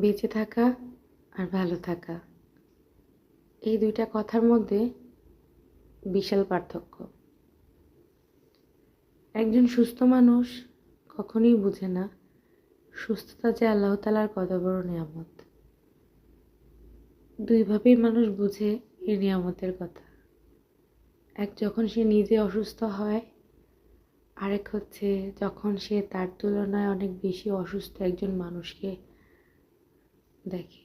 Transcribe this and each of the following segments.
বেঁচে থাকা আর ভালো থাকা। এই দুইটা কথার মধ্যে বিশাল পার্থক্য। একজন সুস্থ মানুষ কখনোই বুঝে না সুস্থতা যে আল্লাহ তালার কত বড় নিয়ামত। দুইভাবেই মানুষ বুঝে এই নিয়ামতের কথা। এক যখন সে নিজে অসুস্থ হয়, আরেক হচ্ছে যখন সে তার তুলনায় অনেক বেশি অসুস্থ একজন মানুষকে দেখে।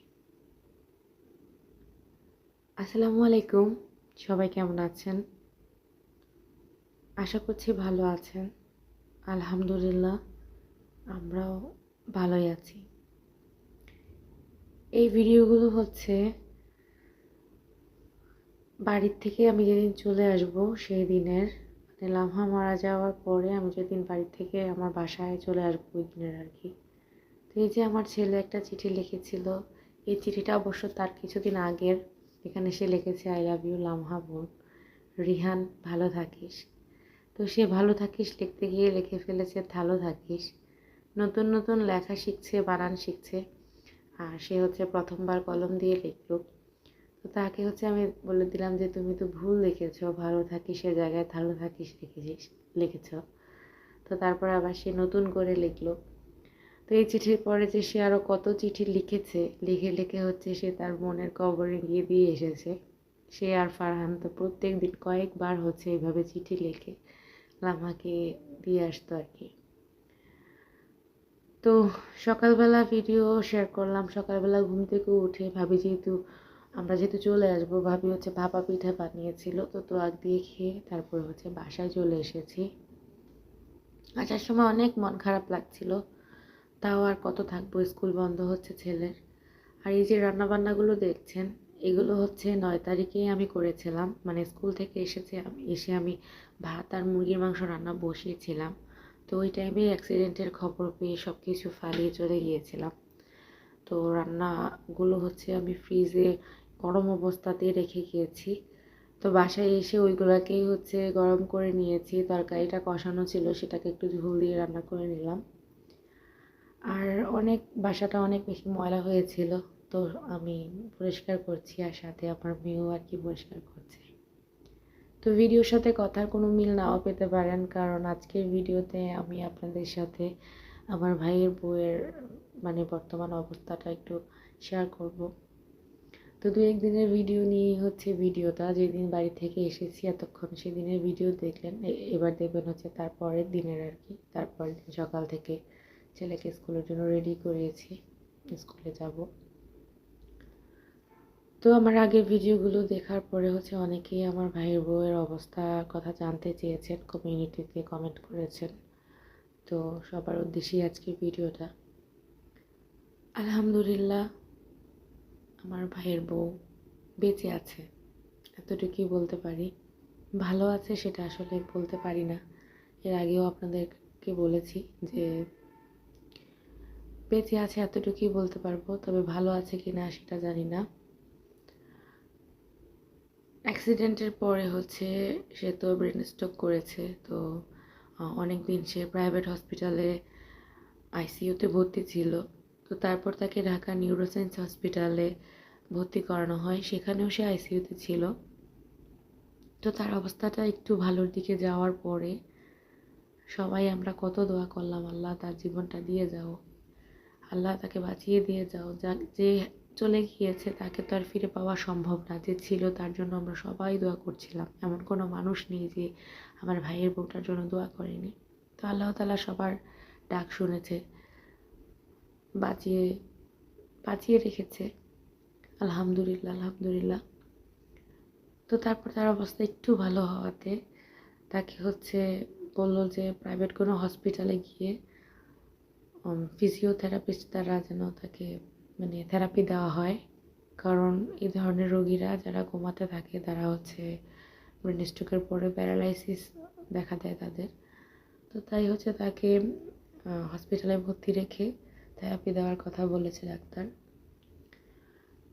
আসসালামু আলাইকুম, সবাই কেমন আছেন? আশা করছি ভালো আছেন। আলহামদুলিল্লাহ, আমরাও ভালোই আছি। এই ভিডিওগুলো হচ্ছে বাড়ির থেকে আমি যেদিন চলে আসব সেই দিনের। মানে লামহা মারা যাওয়ার পরে আমি যেদিন বাড়ি থেকে আমার বাসায় চলে আসব ওই দিনের আর কি। তো এই যে আমার ছেলে একটা চিঠি লিখেছিল, এই চিঠিটা অবশ্য তার কিছুদিন আগের। এখানে সে লিখেছে আই লাভ ইউ লামহা বোন। রিহান, ভালো থাকিস। তো সে ভালো থাকিস লিখতে গিয়ে লিখে ফেলেছে, ভালো থাকিস। নতুন নতুন লেখা শিখছে, বানান শিখছে। আর সে হচ্ছে প্রথমবার কলম দিয়ে লিখলো। তো তাকে হচ্ছে আমি বলে দিলাম যে, তুমি তো ভুল লিখেছো, ভালো থাকিস সে জায়গায় ভালো থাকিস লিখেছিস, লিখেছ। তো তারপর আবার সে নতুন করে লিখলো। তো এই চিঠির পরে যে সে আরও কত চিঠি লিখেছে, লিখে লিখে হচ্ছে সে তার মনের কবরে গিয়ে দিয়ে এসেছে। সে আর ফারহান তো প্রত্যেক দিন কয়েকবার হচ্ছে এইভাবে চিঠি লিখে লামাকে দিয়ে আসতো আর কি। তো সকালবেলা ভিডিও শেয়ার করলাম, সকালবেলা ঘুম থেকে উঠে ভাবি যেহেতু আমরা যেহেতু চলে আসব, ভাবি হচ্ছে ভাপা পিঠা বানিয়েছিল, তো তো আগ দিয়ে খেয়ে তারপর হচ্ছে বাসায় চলে এসেছি। আসার সময় অনেক মন খারাপ লাগছিল তাও আর কত থাকব? স্কুল বন্ধ হচ্ছে ছেলের। আর এই যে রান্নাবান্নাগুলো দেখছেন, এগুলো হচ্ছে নয় তারিখেই আমি করেছিলাম। মানে স্কুল থেকে এসেছে এসে আমি ভাত আর মুরগির মাংস রান্না বসিয়েছিলাম। তো ওই টাইমে অ্যাক্সিডেন্টের খবর পেয়ে সব কিছু ফালিয়ে চলে গিয়েছিলাম। তো রান্নাগুলো হচ্ছে আমি ফ্রিজে গরম অবস্থাতেই রেখে গিয়েছি। তো বাসায় এসে ওইগুলোকেই হচ্ছে গরম করে নিয়েছি। তরকারিটা কষানো ছিল, সেটাকে একটু ঝোল দিয়ে রান্না করে নিলাম। আর অনেক বাসাটা অনেক বেশি ময়লা হয়েছিল, তো আমি পরিষ্কার করছি আর সাথে আমার মেয়েও আর কি পরিষ্কার করছে। তো ভিডিওর সাথে কথার কোনো মিল নাও পেতে পারেন, কারণ আজকের ভিডিওতে আমি আপনাদের সাথে আমার ভাইয়ের বউয়ের মানে বর্তমান অবস্থাটা একটু শেয়ার করব। তো দু একদিনের ভিডিও নিয়ে হচ্ছে ভিডিওটা, যেদিন বাড়ি থেকে এসেছি এতক্ষণ সেদিনের ভিডিও দেখলেন এবার দেখবেন হচ্ছে তারপরের দিনের আর কি, তারপরের দিন সকাল থেকে ছেলেকে স্কুলের জন্য রেডি করিয়েছি, স্কুলে যাব। তো আমার আগের ভিডিওগুলো দেখার পরে হচ্ছে অনেকেই আমার ভাইয়ের বউয়ের অবস্থার কথা জানতে চেয়েছেন কমিউনিটিতে কমেন্ট করেছেন। তো সবার উদ্দেশ্যেই আজকের ভিডিওটা আলহামদুলিল্লাহ, আমার ভাইয়ের বউ বেঁচে আছে, এতটুকুই বলতে পারি। ভালো আছে সেটা আসলে বলতে পারি না। এর আগেও আপনাদেরকে বলেছি যে বেঁচে আছে এতটুকুই বলতে পারব, তবে ভালো আছে কি না সেটা জানি না। অ্যাক্সিডেন্টের পরে হচ্ছে সে তো ব্রেন স্ট্রোক করেছে, তো অনেক দিন সে প্রাইভেট হসপিটালে আইসিইউতে ভর্তি ছিল। তো তারপর তাকে ঢাকা নিউরোসায়েন্স হসপিটালে ভর্তি করানো হয়, সেখানেও সে আইসিইউতে ছিল। তো তার অবস্থাটা একটু ভালোর দিকে যাওয়ার পরে সবাই আমরা কত দোয়া করলাম, আল্লাহ তার জীবনটা দিয়ে যাও। আল্লাহ তাকে বাঁচিয়ে দিয়ে যাও। যা, যে চলে গিয়েছে তাকে তো আর ফিরে পাওয়া সম্ভব না। যে ছিল তার জন্য আমরা সবাই দোয়া করছিলাম। এমন কোনো মানুষ নেই যে আমার ভাইয়ের বউটার জন্য দোয়া করেনি। তো আল্লাহ তালা সবার ডাক শুনেছে, বাঁচিয়ে বাঁচিয়ে রেখেছে। আলহামদুলিল্লাহ আলহামদুলিল্লাহ। তো তারপর তার অবস্থা একটু ভালো হওয়াতে তাকে হচ্ছে বলল যে প্রাইভেট কোনো হসপিটালে গিয়ে ফিজিওথেরাপিস্ট দ্বারা যেন তাকে মানে থেরাপি দেওয়া হয়। কারণ এই ধরনের রোগীরা যারা ঘুমাতে থাকে, তারা হচ্ছে ব্রেন স্ট্রোকের পরে প্যারালাইসিস দেখা দেয় তাদের। তো তাই হচ্ছে তাকে হসপিটালে ভর্তি রেখে থেরাপি দেওয়ার কথা বলেছে ডাক্তার।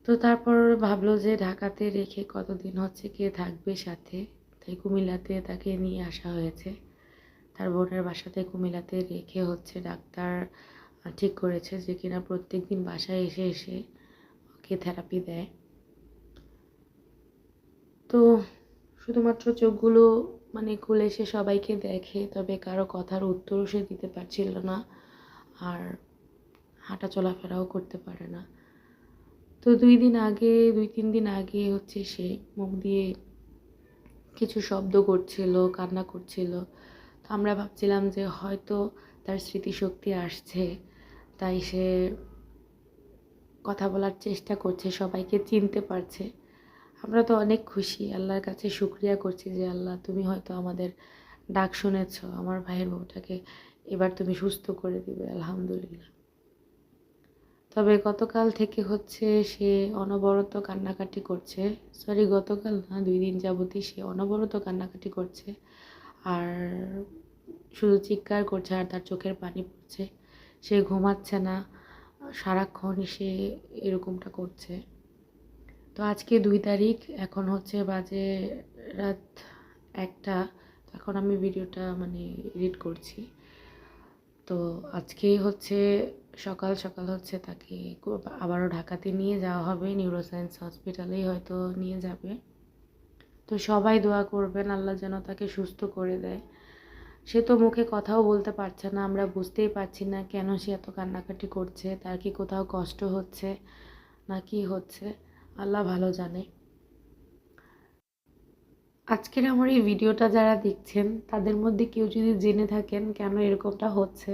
তো তারপর ভাবলো যে ঢাকাতে রেখে কতদিন হচ্ছে কে থাকবে সাথে? তাই কুমিল্লাতে তাকে নিয়ে আসা হয়েছে। তার বোনের বাসাতে কুমিল্লাতে রেখে হচ্ছে ডাক্তার ঠিক করেছে যে কিনা প্রত্যেক দিন বাসায় এসে এসে ওকে থেরাপি দেয়। তো শুধুমাত্র চোখগুলো মানে খুলে সে সবাইকে দেখে, তবে কারও কথার উত্তরও সে দিতে পারছিল না আর হাঁটা চলাফেরাও করতে পারে না। তো দুই দিন আগে, দুই তিন দিন আগে হচ্ছে সে মুখ দিয়ে কিছু শব্দ করছিল, কান্না করছিল। আমরা ভাবছিলাম যে হয়তো তার স্মৃতিশক্তি আসছে, তাই সে কথা বলার চেষ্টা করছে, সবাইকে চিনতে পারছে। আমরা তো অনেক খুশি, আল্লাহর কাছে শুক্রিয়া করছি যে আল্লাহ তুমি হয়তো আমাদের ডাক শুনেছ, আমার ভাইয়ের বউটাকে এবার তুমি সুস্থ করে দিবে, আলহামদুলিল্লাহ। তবে গতকাল থেকে হচ্ছে সে অনবরত কান্নাকাটি করছে। সরি গতকাল না, দুই দিন যাবতই সে অনবরত কান্নাকাটি করছে। আর শুধু চিৎকার করছে আর তার চোখের পানি পড়ছে। সে ঘুমাচ্ছে না। সারাক্ষণ সে এরকমটা করছে। তো আজকে দুই তারিখ, এখন হচ্ছে বাজে রাত একটা। এখন আমি ভিডিওটা মানে এডিট করছি। তো আজকে হচ্ছে সকাল সকাল হচ্ছে তাকে আবারও ঢাকাতে নিয়ে যাওয়া হবে। নিউরোসায়েন্স হসপিটালেই হয়তো নিয়ে যাবে। তো সবাই দোয়া করবেন, আল্লাহ যেন তাকে সুস্থ করে দেয়। সে তো মুখে কথাও বলতে পারছে না, আমরা বুঝতেই পারছি না কেন সে এত কান্নাকাটি করছে, তার কি কোথাও কষ্ট হচ্ছে না কি হচ্ছে, আল্লাহ ভালো জানে। আজকের আমার এই ভিডিওটা যারা দেখছেন, তাদের মধ্যে কেউ যদি জেনে থাকেন কেন এরকমটা হচ্ছে,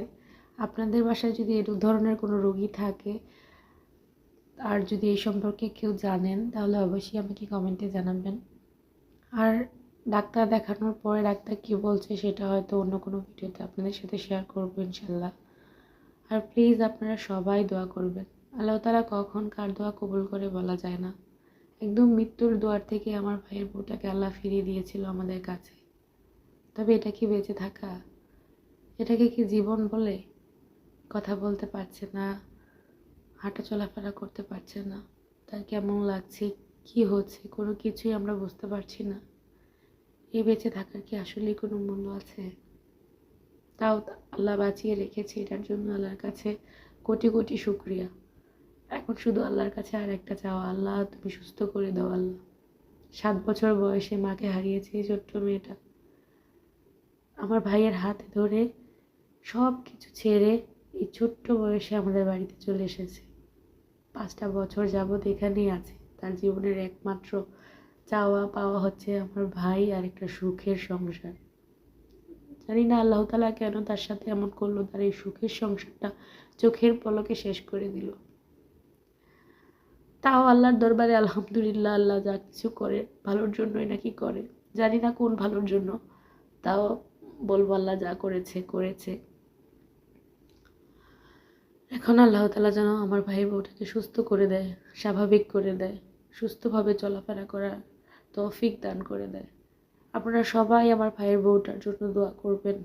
আপনাদের বাসায় যদি এরকম ধরনের কোনো রোগী থাকে, আর যদি এই সম্পর্কে কেউ জানেন, তাহলে অবশ্যই আমাকে কমেন্টে জানাবেন। আর ডাক্তার দেখানোর পরে ডাক্তার কী বলছে সেটা হয়তো অন্য কোনো ভিডিওতে আপনাদের সাথে শেয়ার করব ইনশাল্লাহ। আর প্লিজ আপনারা সবাই দোয়া করবেন। আল্লাহ তালা কখন কার দোয়া কবুল করে বলা যায় না। একদম মৃত্যুর দুয়ার থেকে আমার ভাইয়ের বউটাকে আল্লাহ ফিরিয়ে দিয়েছিল আমাদের কাছে। তবে এটা কি বেঁচে থাকা? এটাকে কি জীবন বলে? কথা বলতে পারছে না, হাঁটা চলাফেরা করতে পারছে না। তার কেমন লাগছে? কি হচ্ছে? কোনো কিছুই আমরা বুঝতে পারছি না। এই বেঁচে থাকার কি আসলেই কোনো মূল্য আছে? তাও আল্লাহ বাঁচিয়ে রেখেছে এটার জন্য আল্লাহর কাছে কোটি কোটি শুক্রিয়া। এখন শুধু আল্লাহর কাছে আর একটা চাওয়া, আল্লাহ তুমি সুস্থ করে দাও আল্লাহ। সাত বছর বয়সে মাকে হারিয়েছে ছোট্ট মেয়েটা। আমার ভাইয়ের হাতে ধরে সব কিছু ছেড়ে এই ছোট্ট বয়সে আমাদের বাড়িতে চলে এসেছে। পাঁচটা বছর যাবৎ এখানেই আছে, তার জীবনের একমাত্র চাওয়া পাওয়া হচ্ছে আমার ভাই আর একটা সুখের সংসার। জানি না আল্লাহ তালা কেন তার সাথে এমন করল, তার এই সুখের সংসারটা চোখের পলকে শেষ করে দিল। তাও আল্লাহর দরবারে আলহামদুলিল্লাহ আল্লাহ যা কিছু করে, ভালোর জন্যই নাকি করে। জানি না কোন ভালোর জন্য, তাও বলব আল্লাহ যা করেছে করেছে। এখন আল্লাহ তালা যেন আমার ভাই বউটাকে সুস্থ করে দেয়, স্বাভাবিক করে দেয়, সুস্থভাবে চলাফেরা করার তৌফিক দান করে দেয়। আপনারা সবাই আমার ভাইয়ের বউটার জন্য দোয়া করবেন।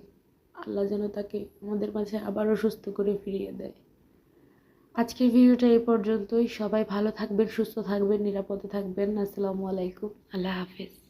আল্লাহ যেন তাকে আমাদের মাঝে আবারও সুস্থ করে ফিরিয়ে দেয়। আজকের ভিডিওটা এই পর্যন্তই। সবাই ভালো থাকবেন, সুস্থ থাকবেন, নিরাপদে থাকবেন। আসসালামু আলাইকুম। আল্লাহ হাফিজ।